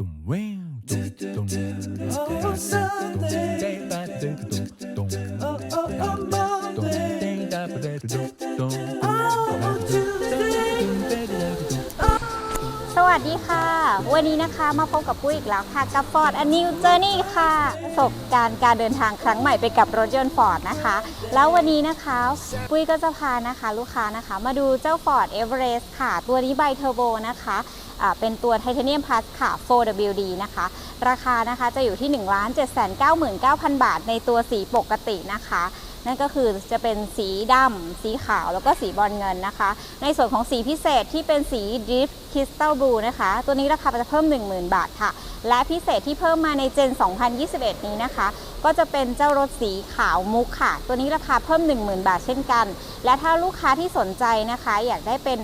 ตุ้มเว้งตุ้มตุ้มตุ้มเด้งตาเด้งตุ้มตุ้มตุ้มเด้งตาเด้งตุ้มตุ้มสวัสดีค่ะวันนี้นะคะมาพบกับปุ้ยอีกแล้วค่ะกับ Ford a New Journey ค่ะประสบการณ์การเดินทางครั้งใหม่ไปกับรถยนต์ Ford นะคะแล้ววันนี้นะคะปุ้ยก็จะพานะคะลูกค้านะคะมาดูเจ้า Ford Everest ค่ะตัวนี้ไบเทอร์โบนะคะอ่า เป็นตัวไทเทเนียมพลัสค่ะ 4WD นะคะ ราคานะคะจะอยู่ที่ 1 7 9 9 0 0 0 บาทในตัวสีปกตินะคะ นั่นก็คือจะเป็นสีดำสีขาวแล้วก็สีบอลเงินนะคะ ในส่วนของสีพิเศษที่เป็นสี Drift Crystal Blue นะคะ ตัวนี้ราคาจะเพิ่ม 10,000 บาทค่ะ และพิเศษที่เพิ่มมาในเจน 2021 นี้นะคะ ก็จะเป็นเจ้ารถสีขาวมุกค่ะ ตัวนี้ราคาเพิ่ม 10,000 บาทเช่นกัน และถ้าลูกค้าที่สนใจนะคะ อยากได้เป็น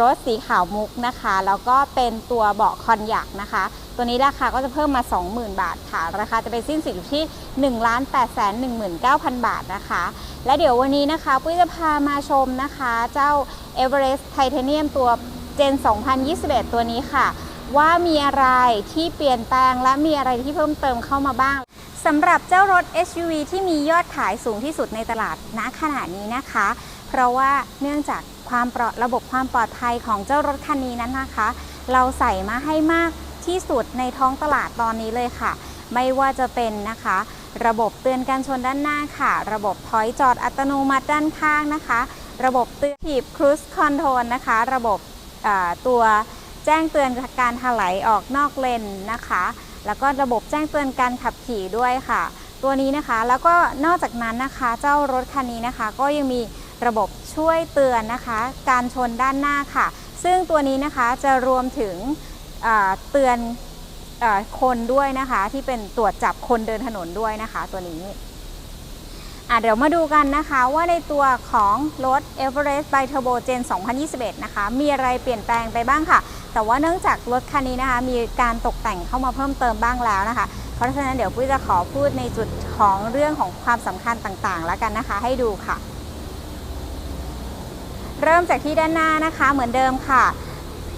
รถสีขาวมุกนะคะ แล้วก็เป็นตัวเบาะคอนยักนะคะ ตัวนี้ราคาก็จะเพิ่มมา 20,000 บาทค่ะ ราคาจะไปสิ้นสุดอยู่ที่ 1 8 1 9 0 0 บาทนะคะ และเดี๋ยววันนี้นะคะปุ้ยจะพามาชมนะคะ เจ้า Everest Titanium ตัวเจน 2021 ตัวนี้ค่ะ ว่ามีอะไรที่เปลี่ยนแปลงและมีอะไรที่เพิ่มเติมเข้ามาบ้างสำหรับเจ้ารถ SUV ที่มียอดขายสูงที่สุดในตลาดณขณะนี้นะคะ เพราะว่าเนื่องจาก ความปลอดระบบความปลอดภัยของเจ้ารถคันนี้นั้นนะคะ เราใส่มาให้มากที่สุดในท้องตลาดตอนนี้เลยค่ะ ไม่ว่าจะเป็นนะคะ ระบบเตือนการชนด้านหน้าค่ะ ระบบถอยจอดอัตโนมัติด้านข้างนะคะ ระบบเตือนถีบครู i คอนโทรลนะคะ ระบบตัวแจ้งเตือนการถลายออกนอกเลนนะคะ แล้วก็ระบบแจ้งเตือนการขับขี่ด้วยค่ะ ตัวนี้นะคะแล้วก็นอกจากนั้นนะคะ เจ้ารถคันนี้นะคะ ก็ยังมีระบบ ช่วยเตือนนะคะ การชนด้านหน้าค่ะ ซึ่งตัวนี้นะคะจะรวมถึงเตือนอคนด้วยนะคะ ที่เป็นตรวจจับคนเดินถนนด้วยนะคะ ตัวนี้เดี๋ยวมาดูกันนะคะว่าในตัวของรถ Everest by Turbo Gen 2021 นะคะ มีอะไรเปลี่ยนแปลงไปบ้างค่ะ แต่ว่าเนื่องจากรถคันนี้นะคะ มีการตกแต่งเข้ามาเพิ่มเติมบ้างแล้วนะคะ เพราะฉะนั้นเดี๋ยวปุ้ยจะขอพูดในจุดของเรื่องของความสำคัญต่างๆ แล้วกันนะคะ ให้ดูค่ะ เริ่มจากที่ด้านหน้านะคะเหมือนเดิมค่ะ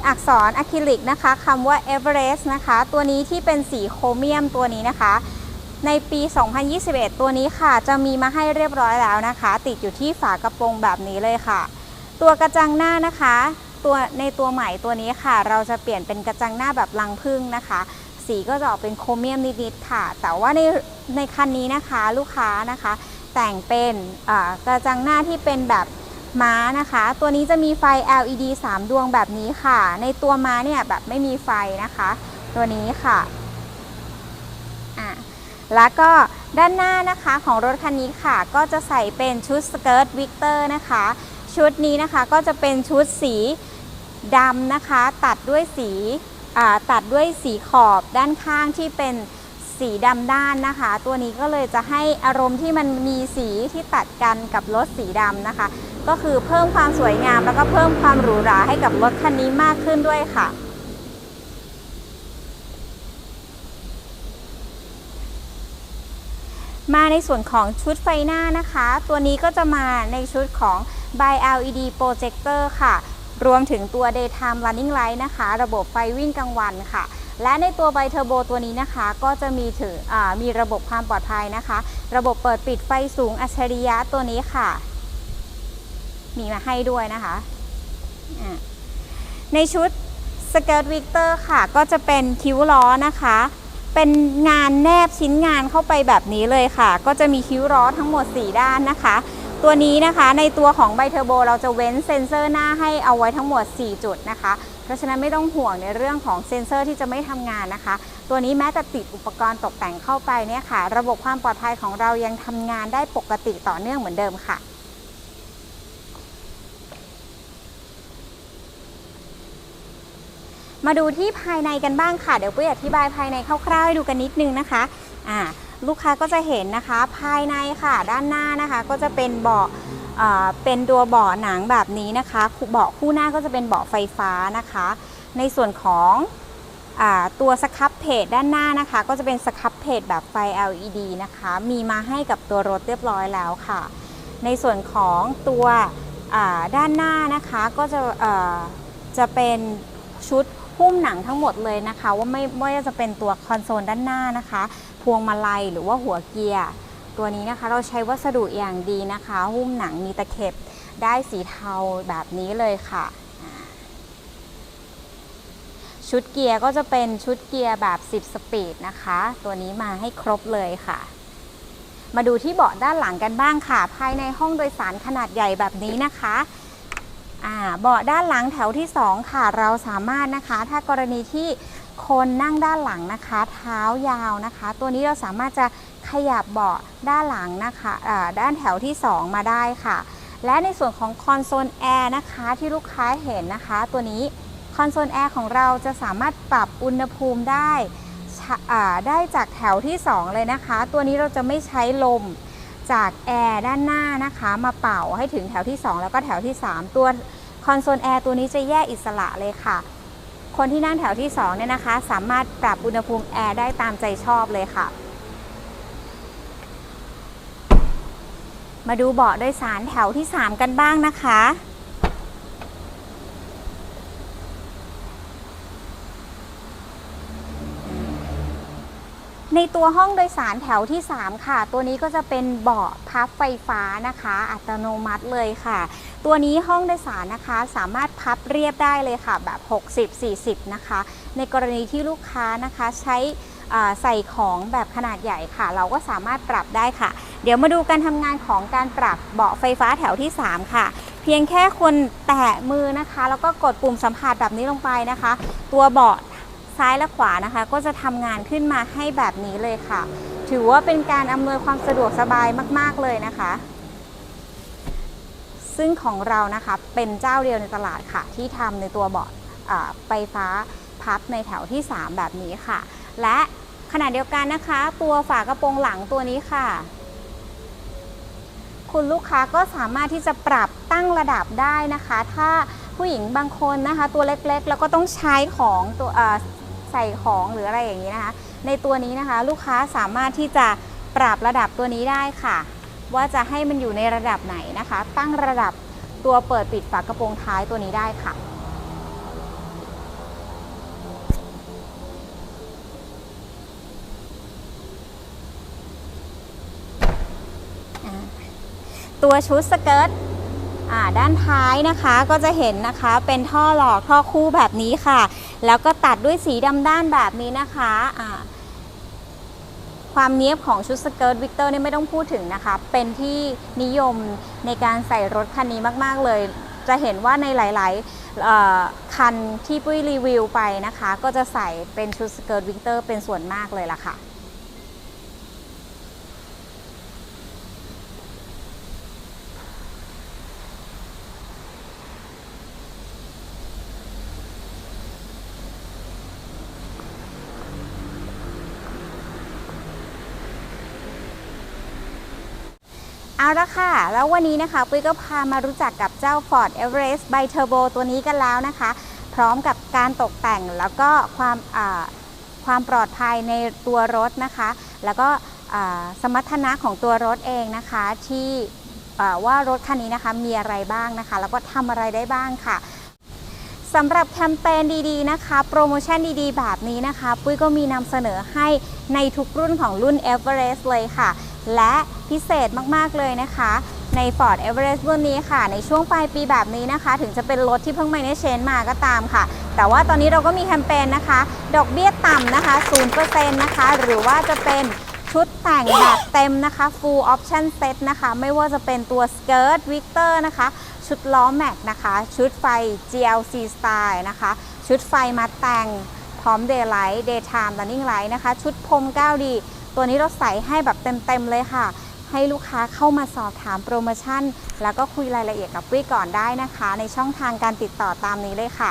อักษรอะคริลิกนะคะคำว่า Everest นะคะ ตัวนี้ที่เป็นสีโครเมียมตัวนี้นะคะ ในปี 2021 ตัวนี้ค่ะ จะมีมาให้เรียบร้อยแล้วนะคะ ติดอยู่ที่ฝากระโปรงแบบนี้เลยค่ะ ตัวกระจังหน้านะคะตัวในตัวใหม่ตัวนี้ค่ะ เราจะเปลี่ยนเป็นกระจังหน้าแบบลังพึ่งนะคะ สีก็จะออกเป็นโครเมียมนิดๆค่ะ แต่ว่าในในคันนี้นะคะลูกค้านะคะ แต่งเป็นกระจังหน้าที่เป็นแบบ ม้านะคะ ตัวนี้จะมีไฟ LED 3 ดวงแบบนี้ค่ะ ในตัวม้าเนี่ยแบบไม่มีไฟนะคะ ตัวนี้ค่ะอะ แล้วก็ด้านหน้านะคะของรถคันนี้ค่ะ ก็จะใส่เป็นชุดสเกิร์ตวิกเตอร์นะคะ ชุดนี้นะคะก็จะเป็นชุดสีดำนะคะ ตัดด้วยสีตัดด้วยสีขอบด้านข้างที่เป็นสีดำด้านนะคะ ตัวนี้ก็เลยจะให้อารมณ์ที่มันมีสีที่ตัดกันกับรถสีดำนะคะ ก็คือเพิ่มความสวยงาม แล้วก็เพิ่มความหรูหราให้กับรถคันนี้มากขึ้นด้วยค่ะ มาในส่วนของชุดไฟหน้านะคะ ตัวนี้ก็จะมาในชุดของ by LED projector ค่ะ รวมถึงตัว daytime running light นะคะ ระบบไฟวิ่งกลางวันค่ะและในตัว by turbo ตัวนี้นะคะก็จะมีถืออมีระบบความปลอดภัยนะคะ ระบบเปิดปิดไฟสูงอัจฉริยะตัวนี้ค่ะ มีมาให้ด้วยนะคะในชุด Skirt Victor ค่ะก็จะเป็นคิ้วล้อนะคะ เป็นงานแนบชิ้นงานเข้าไปแบบนี้เลยค่ะ ก็จะมีคิ้วล้อทั้งหมด 4 ด้านนะคะ ตัวนี้นะคะในตัวของไบเทอร์โบเราจะเว้นเซนเซอร์หน้าให้เอาไว้ทั้งหมด 4 จุดนะคะ เพราะฉะนั้นไม่ต้องห่วงในเรื่องของเซนเซอร์ที่จะไม่ทำงานนะคะ ตัวนี้แม้แต่ติดอุปกรณ์ตกแต่งเข้าไปเนี่ยค่ะ ระบบความปลอดภัยของเรายังทำงานได้ปกติต่อเนื่องเหมือนเดิมค่ะ มาดูที่ภายในกันบ้างค่ะ เดี๋ยวปุ้ยอธิบายภายในคร่าวๆให้ดูกันนิดนึงนะคะอ่าลูกค้าก็จะเห็นนะคะภายในค่ะด้านหน้านะคะก็จะเป็นเบาะอ่าเป็นตัวเบาะหนังแบบนี้นะคะเบาะคู่หน้าก็จะเป็นเบาะไฟฟ้านะคะ ในส่วนของอตัวสครับเพจด้านหน้านะคะ ก็จะเป็นสครับเพจแบบไฟ LED นะคะ มีมาให้กับตัวรถเรียบร้อยแล้วค่ะ ในส่วนของตัวด้านหน้านะคะก็จะจะเป็นชุด หุ้มหนังทั้งหมดเลยนะคะ ว่าไม่ไม่ว่าจะเป็นตัวคอนโซลด้านหน้านะคะ พวงมาลัยหรือว่าหัวเกียร์ตัวนี้นะคะเราใช้วัสดุอย่างดีนะคะ หุ้มหนังมีตะเข็บได้สีเทาแบบนี้เลยค่ะ ชุดเกียร์ก็จะเป็นชุดเกียร์แบบ 10 สปีดนะคะ ตัวนี้มาให้ครบเลยค่ะ มาดูที่เบาะด้านหลังกันบ้างค่ะ ภายในห้องโดยสารขนาดใหญ่แบบนี้นะคะ เบาะด้านหลังแถวที่ 2 ค่ะ เราสามารถนะคะ ถ้ากรณีที่คนนั่งด้านหลังนะคะ เท้ายาวนะคะ ตัวนี้เราสามารถจะขยับเบาะด้านหลังนะคะด้านแถวที่ 2 มาได้ค่ะ และในส่วนของคอนโซลแอร์นะคะที่ลูกค้าเห็นนะคะ ตัวนี้คอนโซลแอร์ของเราจะสามารถปรับอุณหภูมิได้ได้จากแถวที่ 2 เลยนะคะ ตัวนี้เราจะไม่ใช้ลม จากแอร์ด้านหน้านะคะมาเป่าให้ถึงแถวที่ 2 แล้วก็แถวที่ 3 ตัวคอนโซลแอร์ตัวนี้จะแยกอิสระเลยค่ะ คนที่นั่งแถวที่2เนี่ยนะคะ สามารถปรับอุณหภูมิแอร์ได้ตามใจชอบเลยค่ะ มาดูเบาะโดยสารแถวที่ 3 กันบ้างนะคะ ในตัวห้องโดยสารแถวที่ 3 ค่ะ ตัวนี้ก็จะเป็นเบาะพับไฟฟ้านะคะ อัตโนมัติเลยค่ะ ตัวนี้ห้องโดยสารนะคะ สามารถพับเรียบได้เลยค่ะ แบบ 60-40 นะคะ ในกรณีที่ลูกค้านะคะใช้ใส่ของแบบขนาดใหญ่ค่ะ เราก็สามารถปรับได้ค่ะ เดี๋ยวมาดูการทำงานของการปรับเบาะไฟฟ้าแถวที่ 3 ค่ะ เพียงแค่คนแตะมือนะคะ แล้วก็กดปุ่มสัมผัสแบบนี้ลงไปนะคะ ตัวเบาะ ซ้ายและขวานะคะ ก็จะทำงานขึ้นมาให้แบบนี้เลยค่ะ ถือว่าเป็นการอำนวยความสะดวกสบายมาก ๆ เลยนะคะ ซึ่งของเรานะคะเป็นเจ้าเดียวในตลาดค่ะ ที่ทำในตัวเบาะไฟฟ้าพับในแถวที่ 3 แบบนี้ค่ะ และขณะเดียวกันนะคะ ตัวฝากระโปรงหลังตัวนี้ค่ะ คุณลูกค้าก็สามารถที่จะปรับตั้งระดับได้นะคะ ถ้าผู้หญิงบางคนนะคะ ตัวเล็กๆ แล้วก็ต้องใช้ของตัว ใส่ของหรืออะไรอย่างนี้นะคะ ในตัวนี้นะคะลูกค้าสามารถที่จะปรับระดับตัวนี้ได้ค่ะ ว่าจะให้มันอยู่ในระดับไหนนะคะ ตั้งระดับตัวเปิดปิดฝากระโปรงท้ายตัวนี้ได้ค่ะตัวชุดสเกิร์ต ด้านท้ายนะคะก็จะเห็นนะคะเป็นท่อหลอกท่อคู่แบบนี้ค่ะ แล้วก็ตัดด้วยสีดำด้านแบบนี้นะคะความเนี้ยบของชุดสเกิร์ตวิกเตอร์นี่ไม่ต้องพูดถึงนะคะ เป็นที่นิยมในการใส่รถคันนี้มาก ๆ เลย จะเห็นว่าในหลาย ๆ คันที่ปุ้ยรีวิวไปนะคะ ก็จะใส่เป็นชุดสเกิร์ตวิกเตอร์เป็นส่วนมากเลยล่ะค่ะ เอาละค่ะ แล้ววันนี้นะคะปุ้ยก็พามารู้จักกับเจ้า Ford Everest by Turbo ตัวนี้กันแล้วนะคะ พร้อมกับการตกแต่งแล้วก็ความความปลอดภัยในตัวรถนะคะ แล้วก็สมรรถนะของตัวรถเองนะคะที่ว่ารถคันนี้นะคะมีอะไรบ้างนะคะ แล้วก็ทำอะไรได้บ้างค่ะสำหรับแคมเปญดีๆนะคะ โปรโมชั่นดีๆ แบบนี้นะคะ ปุ้ยก็มีนำเสนอให้ในทุกรุ่นของรุ่น Everest เลยค่ะ และพิเศษมาก ๆ เลยนะคะ ใน Ford Everest รุ่นนี้ค่ะ ในช่วงปลายปีแบบนี้นะคะ ถึงจะเป็นรถที่เพิ่งไม่ได้เชนมาก็ตามค่ะ แต่ว่าตอนนี้เราก็มีแคมเปญนะคะ ดอกเบี้ยต่ำนะคะ 0%นะคะ หรือว่าจะเป็นชุดแต่งแบบเต็มนะคะ full option set นะคะ ไม่ว่าจะเป็นตัวสเกิร์ตวิกเตอร์นะคะ ชุดล้อแม็กนะคะ ชุดไฟ GLC Style นะคะ ชุดไฟมาแต่งพร้อม Daylight Daytime Running Light นะคะ ชุดพรม 9D ตัวนี้เราใส่ให้แบบเต็มๆเลยค่ะ ให้ลูกค้าเข้ามาสอบถามโปรโมชั่น แล้วก็คุยรายละเอียดกับปุ้ยก่อนได้นะคะ ในช่องทางการติดต่อตามนี้เลยค่ะ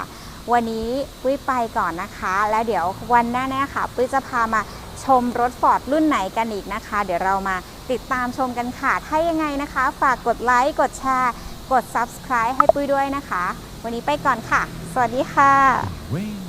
วันนี้ปุ้ยไปก่อนนะคะ แล้วเดี๋ยววันหน้าแน่ค่ะปุ้ยจะพามาชมรถฟอร์ดรุ่นไหนกันอีกนะคะ เดี๋ยวเรามาติดตามชมกันค่ะ ถ้ายังไงนะคะ ฝากกดไลค์กดแชร์ กด subscribe ให้ปุ้ยด้วยนะคะ วันนี้ไปก่อนค่ะ สวัสดีค่ะ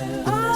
I